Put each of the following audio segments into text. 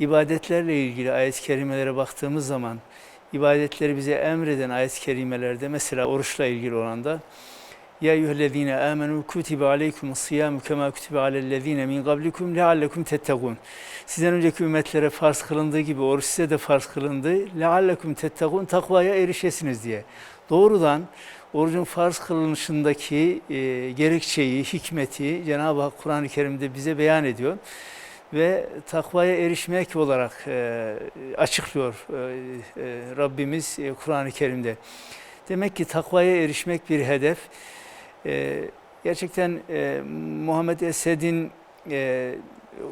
İbadetlerle ilgili ayet-i kerimelere baktığımız zaman ibadetleri bize emreden ayet-i kerimelerde mesela oruçla ilgili olan da ya eyyühellezine amenu kutibe aleykumus siyamu kema kutibe alellezine min qablikum leallekum tettegûn. Sizden önceki ümmetlere farz kılındığı gibi oruç size de farz kılındı. Leallekum tettegûn takvaya erişesiniz diye. Doğrudan orucun farz kılınışındaki e, gerekçeyi, hikmeti Cenab-ı Hak Kur'an-ı Kerim'de bize beyan ediyor ve takvaya erişmek olarak e, açıklıyor e, e, Rabbimiz Kur'an-ı Kerim'de. Demek ki takvaya erişmek bir hedef. Gerçekten e, Muhammed Esed'in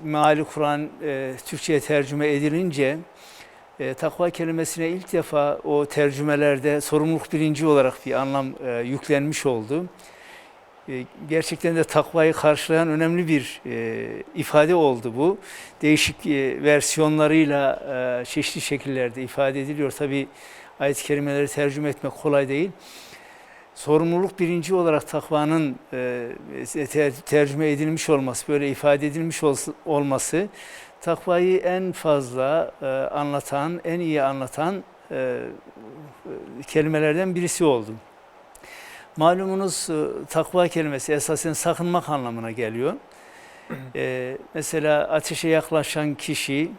Meali Kur'an Türkçe'ye tercüme edilince takva kelimesine ilk defa o tercümelerde sorumluluk bilinci olarak bir anlam yüklenmiş oldu. E, gerçekten de takvayı karşılayan önemli bir e, ifade oldu bu. Değişik e, versiyonlarıyla e, çeşitli şekillerde ifade ediliyor. Tabi ayet-i kerimeleri tercüme etmek kolay değil. Sorumluluk birinci olarak takvanın e, ter- tercüme edilmiş olması, böyle ifade edilmiş olması takvayı en fazla anlatan, en iyi anlatan kelimelerden birisi oldu. Malumunuz e, takva kelimesi esasen sakınmak anlamına geliyor. E, mesela ateşe yaklaşan kişi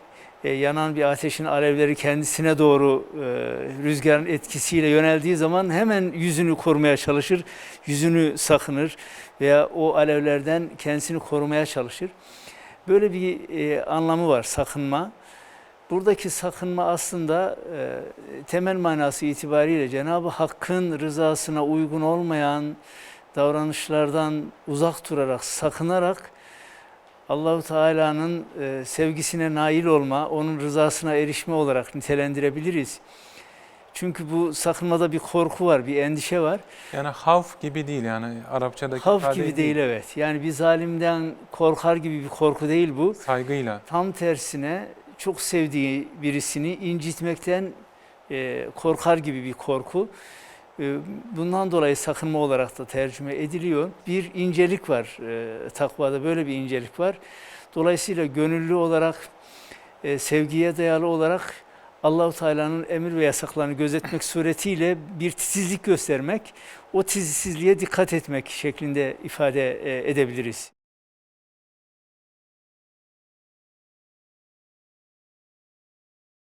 e, yanan bir ateşin alevleri kendisine doğru e, rüzgarın etkisiyle yöneldiği zaman hemen yüzünü korumaya çalışır, yüzünü sakınır veya o alevlerden kendisini korumaya çalışır. Böyle bir e, anlamı var sakınma. Buradaki sakınma aslında e, temel manası itibariyle Cenab-ı Hakk'ın rızasına uygun olmayan davranışlardan uzak durarak, sakınarak Allahu Teala'nın e, sevgisine nail olma, onun rızasına erişme olarak nitelendirebiliriz. Çünkü bu sakınmada bir korku var, bir endişe var. Yani havf gibi değil yani Arapçadaki Havf gibi değil evet. Yani bir zalimden korkar gibi bir korku değil bu. Saygıyla. Tam tersine çok sevdiği birisini incitmekten e, korkar gibi bir korku. E, bundan dolayı sakınma olarak da tercüme ediliyor. Bir incelik var e, takvada böyle bir incelik var. Dolayısıyla gönüllü olarak e, sevgiye dayalı olarak Allahu Teala'nın emir ve yasaklarını gözetmek suretiyle bir titizlik göstermek, o titizsizliğe dikkat etmek şeklinde ifade e, edebiliriz.